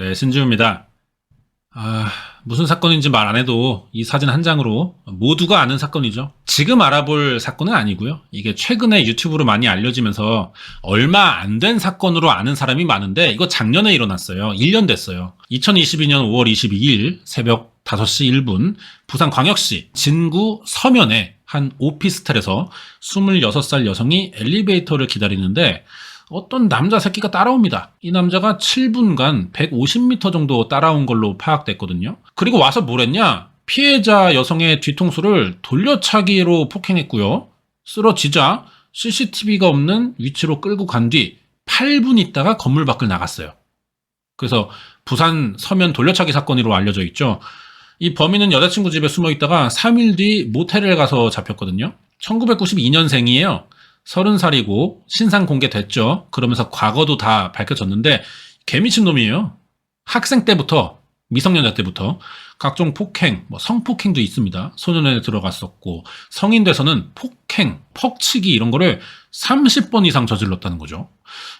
네, 신지우입니다. 아, 무슨 사건인지 말 안 해도 이 사진 한 장으로 모두가 아는 사건이죠. 지금 알아볼 사건은 아니고요. 이게 최근에 유튜브로 많이 알려지면서 얼마 안 된 사건으로 아는 사람이 많은데 이거 작년에 일어났어요. 1년 됐어요. 2022년 5월 22일 새벽 5시 1분 부산광역시 진구 서면의 한 오피스텔에서 26살 여성이 엘리베이터를 기다리는데 어떤 남자 새끼가 따라옵니다. 이 남자가 7분간 150m 정도 따라온 걸로 파악됐거든요. 그리고 와서 뭘 했냐? 피해자 여성의 뒤통수를 돌려차기로 폭행했고요. 쓰러지자 CCTV가 없는 위치로 끌고 간 뒤 8분 있다가 건물 밖을 나갔어요. 그래서 부산 서면 돌려차기 사건으로 알려져 있죠. 이 범인은 여자친구 집에 숨어 있다가 3일 뒤 모텔에 가서 잡혔거든요. 1992년생이에요. 30살이고 신상 공개됐죠. 그러면서 과거도 다 밝혀졌는데 개미친 놈이에요. 학생 때부터 미성년자 때부터 각종 폭행, 뭐 성폭행도 있습니다. 소년원에 들어갔었고 성인 돼서는 폭행, 퍽치기 이런 거를 30번 이상 저질렀다는 거죠.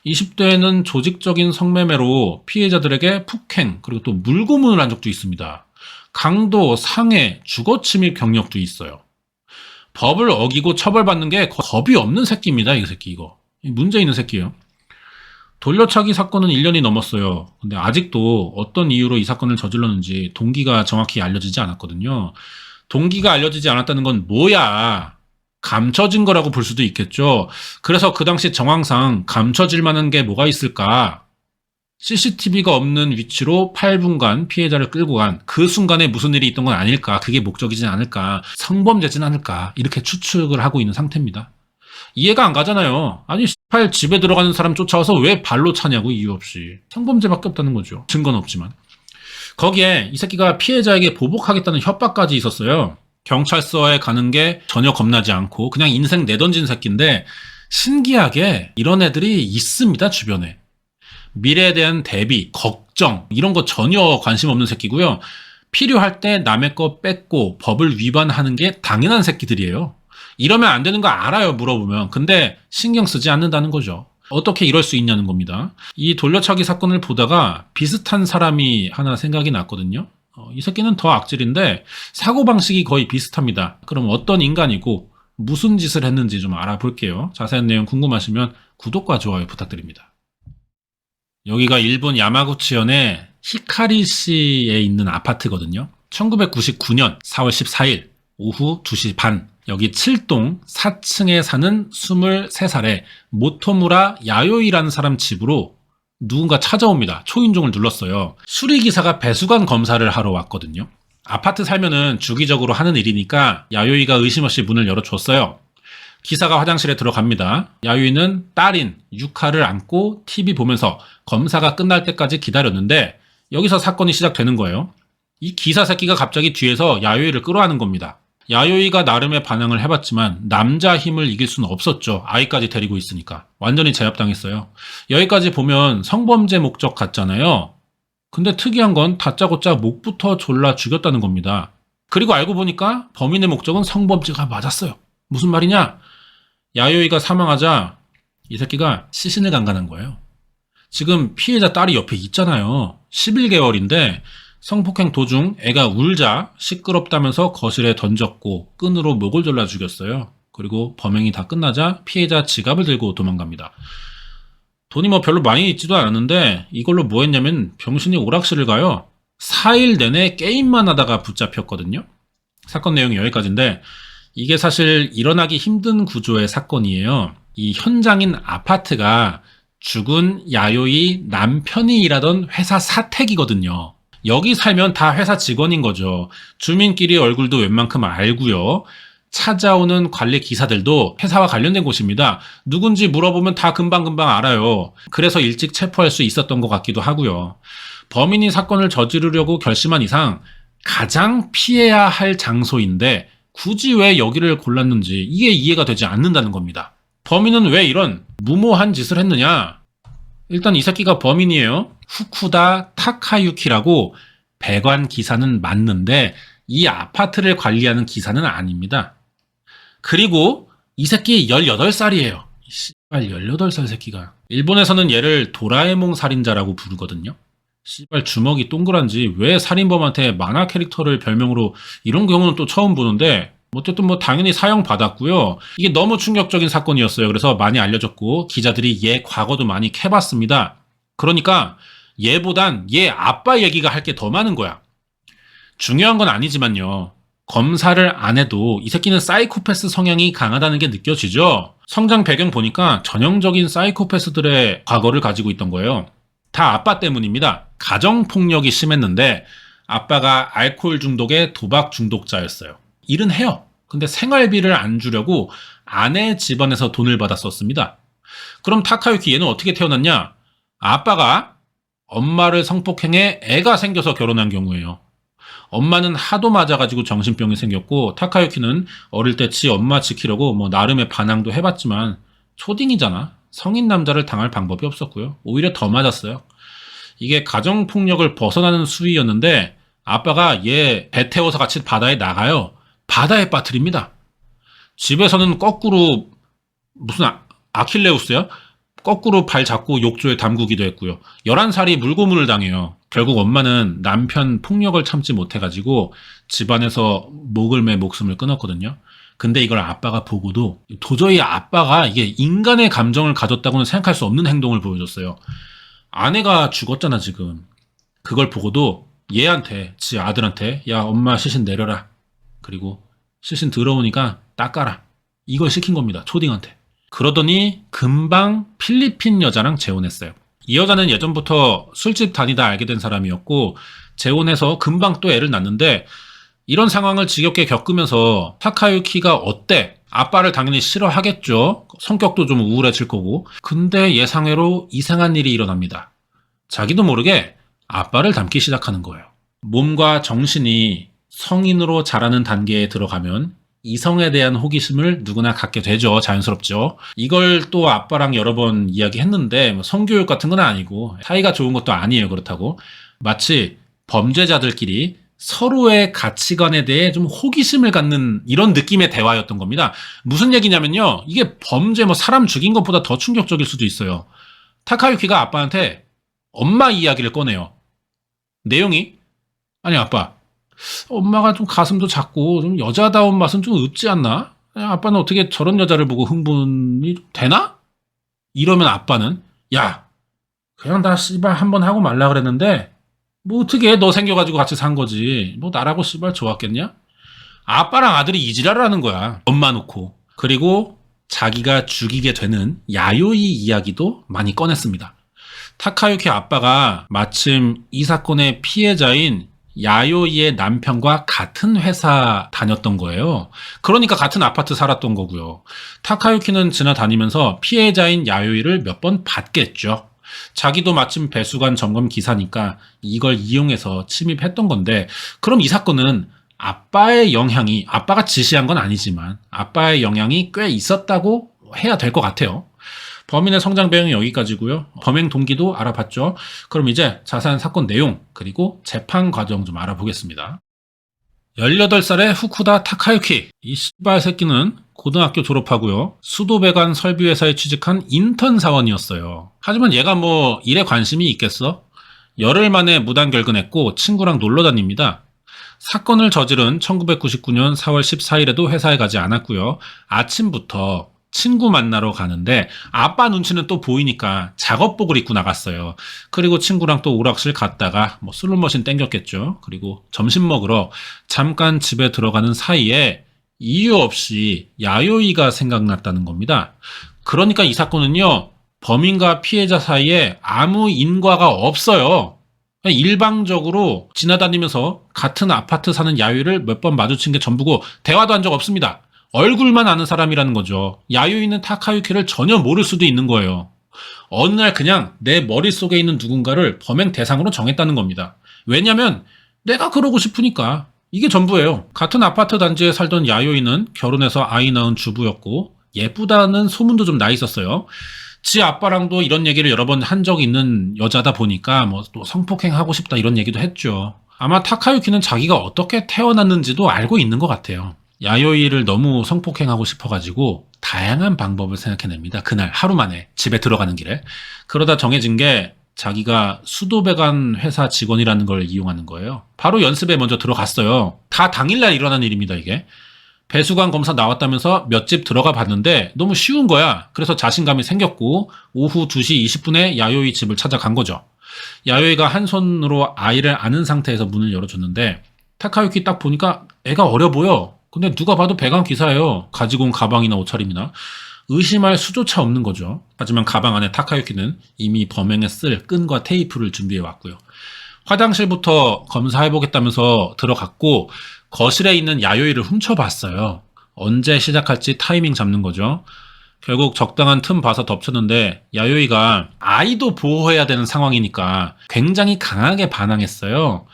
20대에는 조직적인 성매매로 피해자들에게 폭행 그리고 또 물고문을 한 적도 있습니다. 강도, 상해, 주거침입 경력도 있어요. 법을 어기고 처벌받는 게 겁이 없는 새끼입니다. 이 새끼 이거. 문제 있는 새끼예요. 돌려차기 사건은 1년이 넘었어요. 근데 아직도 어떤 이유로 이 사건을 저질렀는지 동기가 정확히 알려지지 않았거든요. 동기가 알려지지 않았다는 건 뭐야? 감춰진 거라고 볼 수도 있겠죠. 그래서 그 당시 정황상 감춰질 만한 게 뭐가 있을까? CCTV가 없는 위치로 8분간 피해자를 끌고 간 그 순간에 무슨 일이 있던 건 아닐까? 그게 목적이진 않을까? 성범죄진 않을까? 이렇게 추측을 하고 있는 상태입니다. 이해가 안 가잖아요. 아니, 18 집에 들어가는 사람 쫓아와서 왜 발로 차냐고 이유 없이. 성범죄밖에 없다는 거죠. 증거는 없지만. 거기에 이 새끼가 피해자에게 보복하겠다는 협박까지 있었어요. 경찰서에 가는 게 전혀 겁나지 않고 그냥 인생 내던진 새끼인데 신기하게 이런 애들이 있습니다, 주변에. 미래에 대한 대비, 걱정, 이런 거 전혀 관심 없는 새끼고요. 필요할 때 남의 거 뺏고 법을 위반하는 게 당연한 새끼들이에요. 이러면 안 되는 거 알아요, 물어보면. 근데 신경 쓰지 않는다는 거죠. 어떻게 이럴 수 있냐는 겁니다. 이 돌려차기 사건을 보다가 비슷한 사람이 하나 생각이 났거든요. 어, 이 새끼는 더 악질인데 사고방식이 거의 비슷합니다. 그럼 어떤 인간이고 무슨 짓을 했는지 좀 알아볼게요. 자세한 내용 궁금하시면 구독과 좋아요 부탁드립니다. 여기가 일본 야마구치현의 히카리시에 있는 아파트거든요. 1999년 4월 14일 오후 2시 반 여기 7동 4층에 사는 23살의 모토무라 야요이라는 사람 집으로 누군가 찾아옵니다. 초인종을 눌렀어요. 수리기사가 배수관 검사를 하러 왔거든요. 아파트 살면은 주기적으로 하는 일이니까 야요이가 의심 없이 문을 열어줬어요. 기사가 화장실에 들어갑니다. 야유이는 딸인 유카를 안고 TV 보면서 검사가 끝날 때까지 기다렸는데 여기서 사건이 시작되는 거예요. 이 기사 새끼가 갑자기 뒤에서 야유이를 끌어안는 겁니다. 야요이가 나름의 반항을 해봤지만 남자 힘을 이길 수는 없었죠. 아이까지 데리고 있으니까. 완전히 제압당했어요. 여기까지 보면 성범죄 목적 같잖아요. 근데 특이한 건 다짜고짜 목부터 졸라 죽였다는 겁니다. 그리고 알고 보니까 범인의 목적은 성범죄가 맞았어요. 무슨 말이냐? 야요이가 사망하자 이 새끼가 시신을 강간한 거예요. 지금 피해자 딸이 옆에 있잖아요. 11개월인데 성폭행 도중 애가 울자 시끄럽다면서 거실에 던졌고 끈으로 목을 졸라 죽였어요. 그리고 범행이 다 끝나자 피해자 지갑을 들고 도망갑니다. 돈이 뭐 별로 많이 있지도 않았는데 이걸로 뭐 했냐면 병신이 오락실을 가요. 4일 내내 게임만 하다가 붙잡혔거든요. 사건 내용이 여기까지인데 이게 사실 일어나기 힘든 구조의 사건이에요. 이 현장인 아파트가 죽은 야요이 남편이 일하던 회사 사택이거든요. 여기 살면 다 회사 직원인 거죠. 주민끼리 얼굴도 웬만큼 알고요. 찾아오는 관리 기사들도 회사와 관련된 곳입니다. 누군지 물어보면 다 금방금방 알아요. 그래서 일찍 체포할 수 있었던 것 같기도 하고요. 범인이 사건을 저지르려고 결심한 이상 가장 피해야 할 장소인데 굳이 왜 여기를 골랐는지 이게 이해가 되지 않는다는 겁니다. 범인은 왜 이런 무모한 짓을 했느냐? 일단 이 새끼가 범인이에요. 후쿠다 타카유키라고 배관 기사는 맞는데 이 아파트를 관리하는 기사는 아닙니다. 그리고 이 새끼 18살이에요. 씨발 18살 새끼가. 일본에서는 얘를 도라에몽 살인자라고 부르거든요. 씨발 주먹이 동그란지 왜 살인범한테 만화 캐릭터를 별명으로 이런 경우는 또 처음 보는데 어쨌든 뭐 당연히 사형 받았고요. 이게 너무 충격적인 사건이었어요. 그래서 많이 알려졌고 기자들이 얘 과거도 많이 캐봤습니다. 그러니까 얘보단 얘 아빠 얘기가 할 게 더 많은 거야. 중요한 건 아니지만요. 검사를 안 해도 이 새끼는 사이코패스 성향이 강하다는 게 느껴지죠? 성장 배경 보니까 전형적인 사이코패스들의 과거를 가지고 있던 거예요. 다 아빠 때문입니다. 가정폭력이 심했는데 아빠가 알코올 중독의 도박 중독자였어요. 일은 해요. 근데 생활비를 안 주려고 아내 집안에서 돈을 받아 썼습니다. 그럼 타카유키 얘는 어떻게 태어났냐? 아빠가 엄마를 성폭행해 애가 생겨서 결혼한 경우예요. 엄마는 하도 맞아가지고 정신병이 생겼고 타카유키는 어릴 때 지 엄마 지키려고 뭐 나름의 반항도 해봤지만 초딩이잖아. 성인 남자를 당할 방법이 없었고요. 오히려 더 맞았어요. 이게 가정폭력을 벗어나는 수위였는데 아빠가 얘 배 태워서 같이 바다에 나가요. 바다에 빠뜨립니다. 집에서는 거꾸로 무슨 아, 아킬레우스야? 거꾸로 발 잡고 욕조에 담그기도 했고요. 11살이 물고문을 당해요. 결국 엄마는 남편 폭력을 참지 못해가지고 집안에서 목을 매 목숨을 끊었거든요. 근데 이걸 아빠가 보고도 도저히 아빠가 이게 인간의 감정을 가졌다고는 생각할 수 없는 행동을 보여줬어요. 아내가 죽었잖아, 지금. 그걸 보고도 얘한테, 지 아들한테, 야, 엄마 시신 내려라. 그리고 시신 들어오니까 닦아라. 이걸 시킨 겁니다, 초딩한테. 그러더니 금방 필리핀 여자랑 재혼했어요. 이 여자는 예전부터 술집 다니다 알게 된 사람이었고 재혼해서 금방 또 애를 낳는데 이런 상황을 지겹게 겪으면서 타카유키가 어때? 아빠를 당연히 싫어하겠죠. 성격도 좀 우울해질 거고. 근데 예상외로 이상한 일이 일어납니다. 자기도 모르게 아빠를 닮기 시작하는 거예요. 몸과 정신이 성인으로 자라는 단계에 들어가면 이성에 대한 호기심을 누구나 갖게 되죠. 자연스럽죠. 이걸 또 아빠랑 여러 번 이야기했는데 뭐 성교육 같은 건 아니고 사이가 좋은 것도 아니에요. 그렇다고 마치 범죄자들끼리 서로의 가치관에 대해 좀 호기심을 갖는 이런 느낌의 대화였던 겁니다. 무슨 얘기냐면요. 이게 범죄 뭐 사람 죽인 것보다 더 충격적일 수도 있어요. 타카유키가 아빠한테 엄마 이야기를 꺼내요. 내용이 아니 아빠 엄마가 좀 가슴도 작고 좀 여자다운 맛은 좀 없지 않나? 아빠는 어떻게 저런 여자를 보고 흥분이 되나? 이러면 아빠는 야 그냥 나 씨발 한번 하고 말라 그랬는데 뭐 어떻게 너 생겨가지고 같이 산 거지 뭐 나라고 씨발 좋았겠냐? 아빠랑 아들이 이지랄을 하는 거야 엄마 놓고 그리고 자기가 죽이게 되는 야요이 이야기도 많이 꺼냈습니다. 타카유키 아빠가 마침 이 사건의 피해자인 야요이의 남편과 같은 회사 다녔던 거예요. 그러니까 같은 아파트 살았던 거고요. 타카유키는 지나다니면서 피해자인 야요이를 몇 번 봤겠죠. 자기도 마침 배수관 점검 기사니까 이걸 이용해서 침입했던 건데, 그럼 이 사건은 아빠의 영향이, 아빠가 지시한 건 아니지만, 아빠의 영향이 꽤 있었다고 해야 될 것 같아요. 범인의 성장 배경이 여기까지고요. 범행 동기도 알아봤죠. 그럼 이제 자세한 사건 내용 그리고 재판 과정 좀 알아보겠습니다. 18살의 후쿠다 타카유키. 이 씨발 새끼는 고등학교 졸업하고요. 수도배관 설비회사에 취직한 인턴 사원이었어요. 하지만 얘가 뭐 일에 관심이 있겠어? 열흘 만에 무단 결근했고 친구랑 놀러 다닙니다. 사건을 저지른 1999년 4월 14일에도 회사에 가지 않았고요. 아침부터 친구 만나러 가는데 아빠 눈치는 또 보이니까 작업복을 입고 나갔어요. 그리고 친구랑 또 오락실 갔다가 뭐 슬롯머신 땡겼겠죠. 그리고 점심 먹으러 잠깐 집에 들어가는 사이에 이유 없이 야요이가 생각났다는 겁니다. 그러니까 이 사건은요. 범인과 피해자 사이에 아무 인과가 없어요. 일방적으로 지나다니면서 같은 아파트 사는 야요이를 몇 번 마주친 게 전부고 대화도 한 적 없습니다. 얼굴만 아는 사람이라는 거죠. 야유이는 타카유키를 전혀 모를 수도 있는 거예요. 어느 날 그냥 내 머릿속에 있는 누군가를 범행 대상으로 정했다는 겁니다. 왜냐면 내가 그러고 싶으니까. 이게 전부예요. 같은 아파트 단지에 살던 야요이는 결혼해서 아이 낳은 주부였고 예쁘다는 소문도 좀 나 있었어요. 지 아빠랑도 이런 얘기를 여러 번 한 적이 있는 여자다 보니까 뭐 또 성폭행 하고 싶다 이런 얘기도 했죠. 아마 타카유키는 자기가 어떻게 태어났는지도 알고 있는 것 같아요. 야요이를 너무 성폭행하고 싶어가지고 다양한 방법을 생각해냅니다. 그날 하루 만에 집에 들어가는 길에. 그러다 정해진 게 자기가 수도배관 회사 직원이라는 걸 이용하는 거예요. 바로 연습에 먼저 들어갔어요. 다 당일날 일어난 일입니다, 이게. 배수관 검사 나왔다면서 몇 집 들어가 봤는데 너무 쉬운 거야. 그래서 자신감이 생겼고 오후 2시 20분에 야요이 집을 찾아간 거죠. 야요이가 한 손으로 아이를 안은 상태에서 문을 열어줬는데 타카유키 딱 보니까 애가 어려 보여. 근데 누가 봐도 배관 기사예요. 가지고 온 가방이나 옷차림이나. 의심할 수조차 없는 거죠. 하지만 가방 안에 타카유키는 이미 범행에 쓸 끈과 테이프를 준비해 왔고요. 화장실부터 검사해보겠다면서 들어갔고 거실에 있는 야요이를 훔쳐봤어요. 언제 시작할지 타이밍 잡는 거죠. 결국 적당한 틈 봐서 덮쳤는데 야요이가 아이도 보호해야 되는 상황이니까 굉장히 강하게 반항했어요.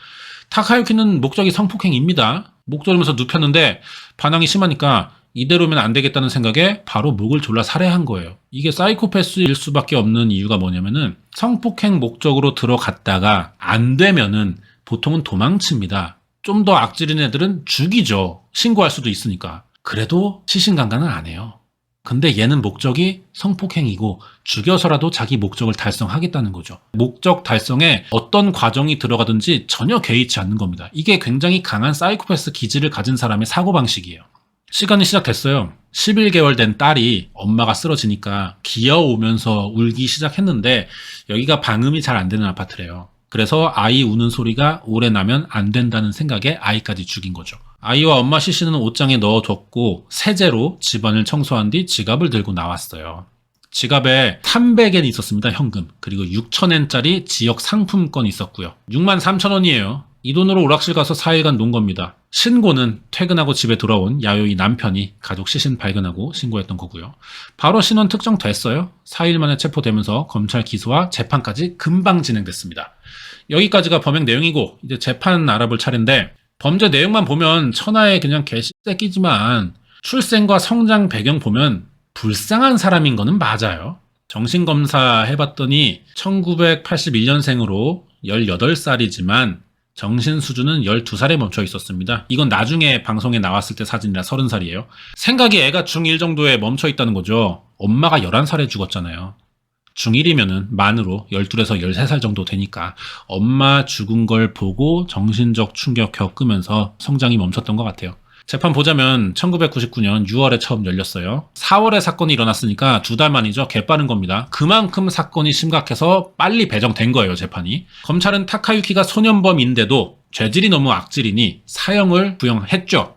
타카유키는 목적이 성폭행입니다. 목 조르면서 눕혔는데 반항이 심하니까 이대로면 안 되겠다는 생각에 바로 목을 졸라 살해한 거예요. 이게 사이코패스일 수밖에 없는 이유가 뭐냐면은 성폭행 목적으로 들어갔다가 안 되면은 보통은 도망칩니다. 좀 더 악질인 애들은 죽이죠. 신고할 수도 있으니까. 그래도 시신강간은 안 해요. 근데 얘는 목적이 성폭행이고 죽여서라도 자기 목적을 달성하겠다는 거죠. 목적 달성에 어떤 과정이 들어가든지 전혀 개의치 않는 겁니다. 이게 굉장히 강한 사이코패스 기질을 가진 사람의 사고방식이에요. 시간이 시작됐어요. 11개월 된 딸이 엄마가 쓰러지니까 기어오면서 울기 시작했는데 여기가 방음이 잘 안 되는 아파트래요. 그래서 아이 우는 소리가 오래 나면 안 된다는 생각에 아이까지 죽인 거죠. 아이와 엄마 시신은 옷장에 넣어뒀고 세제로 집안을 청소한 뒤 지갑을 들고 나왔어요. 지갑에 300엔 있었습니다, 현금. 그리고 6천엔짜리 지역 상품권이 있었고요. 6만 3천 원이에요. 이 돈으로 오락실 가서 4일간 논 겁니다. 신고는 퇴근하고 집에 돌아온 야요이 남편이 가족 시신 발견하고 신고했던 거고요. 바로 신원 특정됐어요. 4일 만에 체포되면서 검찰 기소와 재판까지 금방 진행됐습니다. 여기까지가 범행 내용이고 이제 재판 알아볼 차례인데 범죄 내용만 보면 천하의 그냥 개새끼지만 출생과 성장 배경 보면 불쌍한 사람인 거는 맞아요. 정신검사 해봤더니 1981년생으로 18살이지만 정신 수준은 12살에 멈춰 있었습니다. 이건 나중에 방송에 나왔을 때 사진이라 30살이에요. 생각이 애가 중1 정도에 멈춰 있다는 거죠. 엄마가 11살에 죽었잖아요. 중1이면은 만으로 12에서 13살 정도 되니까 엄마 죽은 걸 보고 정신적 충격 겪으면서 성장이 멈췄던 것 같아요. 재판 보자면 1999년 6월에 처음 열렸어요. 4월에 사건이 일어났으니까 두 달 만이죠. 개빠른 겁니다. 그만큼 사건이 심각해서 빨리 배정된 거예요, 재판이. 검찰은 타카유키가 소년범인데도 죄질이 너무 악질이니 사형을 구형했죠.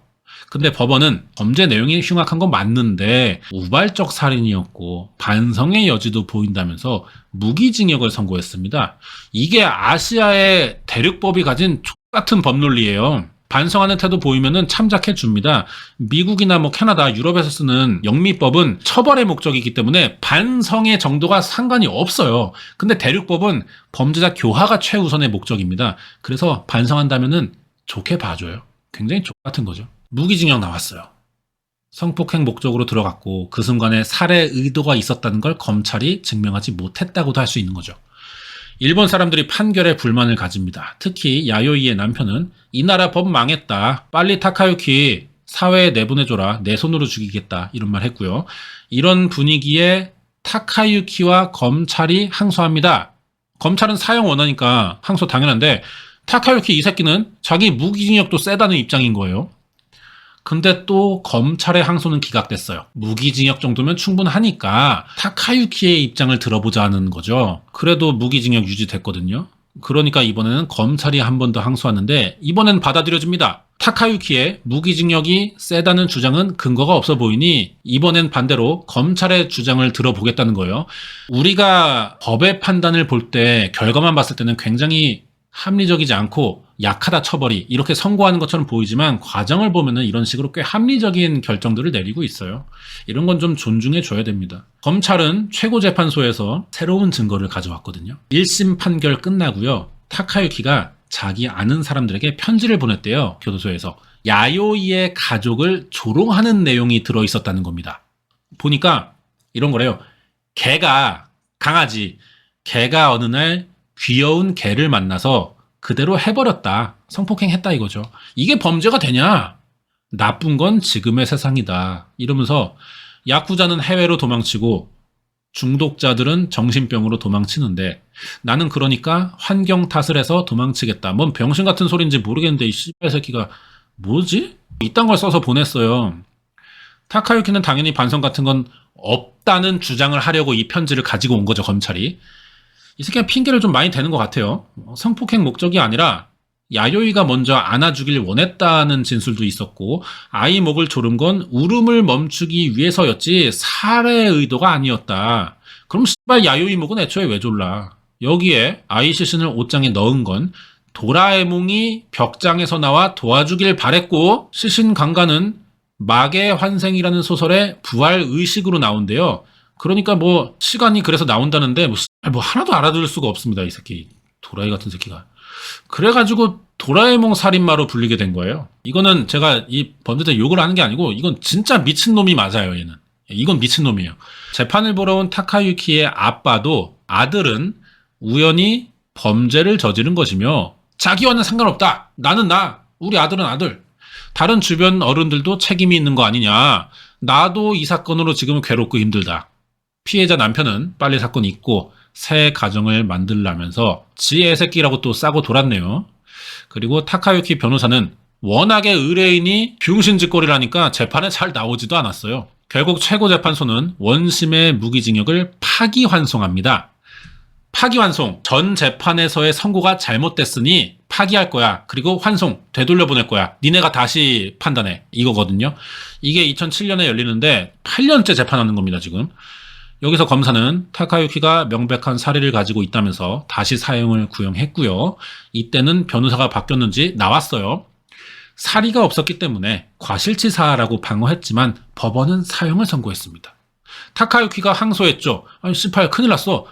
근데 법원은 범죄 내용이 흉악한 건 맞는데 우발적 살인이었고 반성의 여지도 보인다면서 무기징역을 선고했습니다. 이게 아시아의 대륙법이 가진 똑같은 법논리예요. 반성하는 태도 보이면은 참작해 줍니다. 미국이나 뭐 캐나다, 유럽에서 쓰는 영미법은 처벌의 목적이기 때문에 반성의 정도가 상관이 없어요. 근데 대륙법은 범죄자 교화가 최우선의 목적입니다. 그래서 반성한다면은 좋게 봐줘요. 굉장히 똑같은 거죠. 무기징역 나왔어요. 성폭행 목적으로 들어갔고 그 순간에 살해 의도가 있었다는 걸 검찰이 증명하지 못했다고도 할 수 있는 거죠. 일본 사람들이 판결에 불만을 가집니다. 특히 야요이의 남편은 이 나라 법 망했다. 빨리 타카유키 사회에 내보내줘라. 내 손으로 죽이겠다. 이런 말 했고요. 이런 분위기에 타카유키와 검찰이 항소합니다. 검찰은 사형 원하니까 항소 당연한데 타카유키 이 새끼는 자기 무기징역도 세다는 입장인 거예요. 근데 또 검찰의 항소는 기각됐어요. 무기징역 정도면 충분하니까 타카유키의 입장을 들어보자는 거죠. 그래도 무기징역 유지됐거든요. 그러니까 이번에는 검찰이 한 번 더 항소하는데 이번엔 받아들여집니다. 타카유키의 무기징역이 세다는 주장은 근거가 없어 보이니 이번엔 반대로 검찰의 주장을 들어보겠다는 거예요. 우리가 법의 판단을 볼 때 결과만 봤을 때는 굉장히 합리적이지 않고 약하다 처벌이 이렇게 선고하는 것처럼 보이지만 과정을 보면은 이런 식으로 꽤 합리적인 결정들을 내리고 있어요. 이런 건 좀 존중해 줘야 됩니다. 검찰은 최고재판소에서 새로운 증거를 가져왔거든요. 1심 판결 끝나고요. 타카유키가 자기 아는 사람들에게 편지를 보냈대요. 교도소에서. 야요이의 가족을 조롱하는 내용이 들어 있었다는 겁니다. 보니까 이런 거래요. 개가 강아지 개가 어느 날 귀여운 개를 만나서 그대로 해버렸다. 성폭행했다 이거죠. 이게 범죄가 되냐? 나쁜 건 지금의 세상이다. 이러면서 야쿠자는 해외로 도망치고 중독자들은 정신병으로 도망치는데 나는 그러니까 환경 탓을 해서 도망치겠다. 뭔 병신 같은 소리인지 모르겠는데 이 씨발 새끼가 뭐지? 이딴 걸 써서 보냈어요. 타카유키는 당연히 반성 같은 건 없다는 주장을 하려고 이 편지를 가지고 온 거죠, 검찰이. 이 새끼가 핑계를 좀 많이 대는 것 같아요. 어, 성폭행 목적이 아니라 야요이가 먼저 안아주길 원했다는 진술도 있었고 아이 목을 조른 건 울음을 멈추기 위해서였지 살해 의도가 아니었다. 그럼 씨발 야요이 목은 애초에 왜 졸라? 여기에 아이 시신을 옷장에 넣은 건 도라에몽이 벽장에서 나와 도와주길 바랬고 시신 강간은 막의 환생이라는 소설의 부활 의식으로 나온대요. 그러니까 뭐 시간이 그래서 나온다는데 뭐, 뭐 하나도 알아들을 수가 없습니다 이 새끼 도라이 같은 새끼가. 그래가지고 도라에몽 살인마로 불리게 된 거예요. 이거는 제가 이 범죄자 욕을 하는 게 아니고 이건 진짜 미친 놈이 맞아요, 얘는. 이건 미친 놈이에요. 재판을 보러 온 타카유키의 아빠도 아들은 우연히 범죄를 저지른 것이며 자기와는 상관없다. 나는 나. 우리 아들은 아들. 다른 주변 어른들도 책임이 있는 거 아니냐. 나도 이 사건으로 지금은 괴롭고 힘들다. 피해자 남편은 빨리 사건 잊고 새 가정을 만들라면서 지 애새끼라고 또 싸고 돌았네요. 그리고 타카유키 변호사는 워낙에 의뢰인이 병신짓거리라니까 재판에 잘 나오지도 않았어요. 결국 최고재판소는 원심의 무기징역을 파기환송합니다. 파기환송, 전 재판에서의 선고가 잘못됐으니 파기할 거야. 그리고 환송, 되돌려 보낼 거야. 니네가 다시 판단해. 이거거든요. 이게 2007년에 열리는데 8년째 재판하는 겁니다, 지금. 여기서 검사는 타카유키가 명백한 사례를 가지고 있다면서 다시 사형을 구형했고요. 이때는 변호사가 바뀌었는지 나왔어요. 사리가 없었기 때문에 과실치사라고 방어했지만 법원은 사형을 선고했습니다. 타카유키가 항소했죠. 아니, 18 큰일 났어.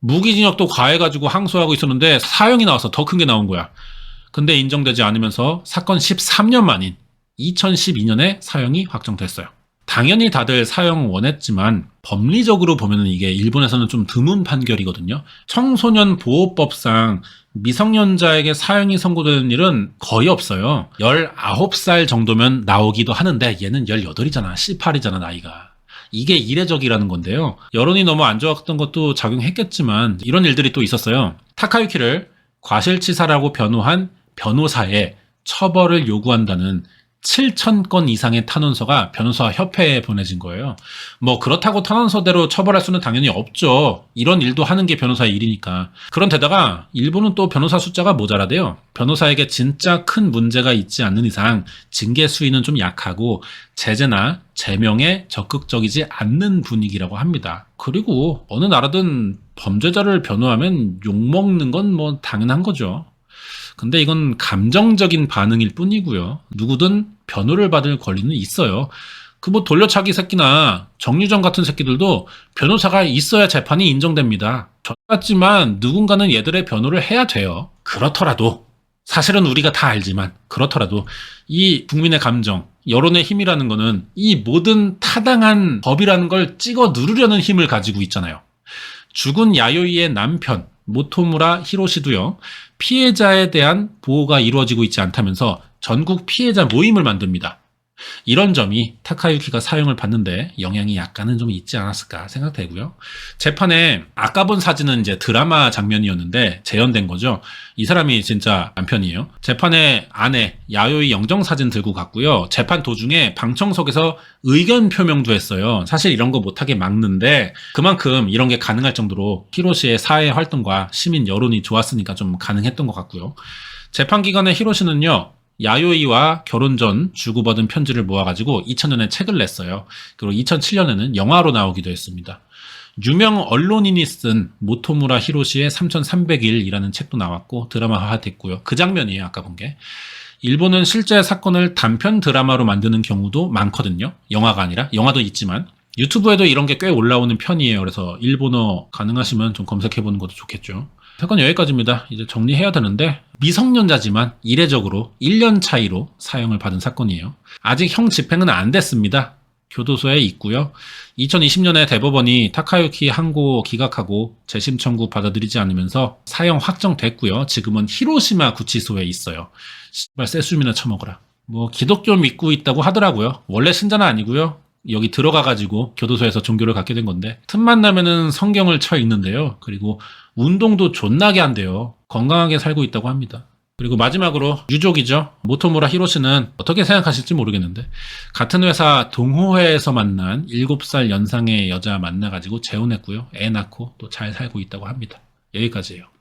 무기징역도 과해가지고 항소하고 있었는데 사형이 나와서 더 큰 게 나온 거야. 근데 인정되지 않으면서 사건 13년 만인 2012년에 사형이 확정됐어요. 당연히 다들 사형 원했지만 법리적으로 보면은 이게 일본에서는 좀 드문 판결이거든요. 청소년 보호법상 미성년자에게 사형이 선고되는 일은 거의 없어요. 19살 정도면 나오기도 하는데 얘는 18이잖아. 18이잖아, 나이가. 이게 이례적이라는 건데요. 여론이 너무 안 좋았던 것도 작용했겠지만 이런 일들이 또 있었어요. 타카유키를 과실치사라고 변호한 변호사의 처벌을 요구한다는 7천 건 이상의 탄원서가 변호사 협회에 보내진 거예요. 뭐 그렇다고 탄원서대로 처벌할 수는 당연히 없죠. 이런 일도 하는 게 변호사의 일이니까. 그런 데다가 일본은 또 변호사 숫자가 모자라대요. 변호사에게 진짜 큰 문제가 있지 않는 이상 징계 수위는 좀 약하고 제재나 제명에 적극적이지 않는 분위기라고 합니다. 그리고 어느 나라든 범죄자를 변호하면 욕먹는 건 뭐 당연한 거죠. 근데 이건 감정적인 반응일 뿐이고요. 누구든 변호를 받을 권리는 있어요. 그 뭐 돌려차기 새끼나 정유정 같은 새끼들도 변호사가 있어야 재판이 인정됩니다. 저 같지만 누군가는 얘들의 변호를 해야 돼요. 그렇더라도 사실은 우리가 다 알지만 그렇더라도 이 국민의 감정, 여론의 힘이라는 거는 이 모든 타당한 법이라는 걸 찍어 누르려는 힘을 가지고 있잖아요. 죽은 야요이의 남편 모토무라 히로시도요. 피해자에 대한 보호가 이루어지고 있지 않다면서 전국 피해자 모임을 만듭니다. 이런 점이 타카유키가 사형을 받는데 영향이 약간은 좀 있지 않았을까 생각되고요. 재판에 아까 본 사진은 이제 드라마 장면이었는데 재현된 거죠. 이 사람이 진짜 남편이에요. 재판에 아내 야요이 영정 사진 들고 갔고요. 재판 도중에 방청석에서 의견 표명도 했어요. 사실 이런 거 못하게 막는데 그만큼 이런 게 가능할 정도로 히로시의 사회 활동과 시민 여론이 좋았으니까 좀 가능했던 것 같고요. 재판 기간에 히로시는요. 야요이와 결혼 전 주고받은 편지를 모아가지고 2000년에 책을 냈어요. 그리고 2007년에는 영화로 나오기도 했습니다. 유명 언론인이 쓴 모토무라 히로시의 3300일이라는 책도 나왔고 드라마화 됐고요. 그 장면이에요. 아까 본 게. 일본은 실제 사건을 단편 드라마로 만드는 경우도 많거든요. 영화가 아니라 영화도 있지만 유튜브에도 이런 게 꽤 올라오는 편이에요. 그래서 일본어 가능하시면 좀 검색해 보는 것도 좋겠죠. 사건 여기까지입니다. 이제 정리해야 되는데 미성년자지만 이례적으로 1년 차이로 사형을 받은 사건이에요. 아직 형 집행은 안 됐습니다. 교도소에 있고요. 2020년에 대법원이 타카유키 항고 기각하고 재심 청구 받아들이지 않으면서 사형 확정됐고요. 지금은 히로시마 구치소에 있어요. 씨발 세수미나 처먹어라. 뭐 기독교 믿고 있다고 하더라고요. 원래 신자는 아니고요. 여기 들어가 가지고 교도소에서 종교를 갖게 된 건데 틈만 나면은 성경을 쳐 읽는데요. 그리고 운동도 존나게 한대요. 건강하게 살고 있다고 합니다. 그리고 마지막으로 유족이죠. 모토무라 히로시는 어떻게 생각하실지 모르겠는데 같은 회사 동호회에서 만난 7살 연상의 여자 만나가지고 재혼했고요. 애 낳고 또 잘 살고 있다고 합니다. 여기까지예요.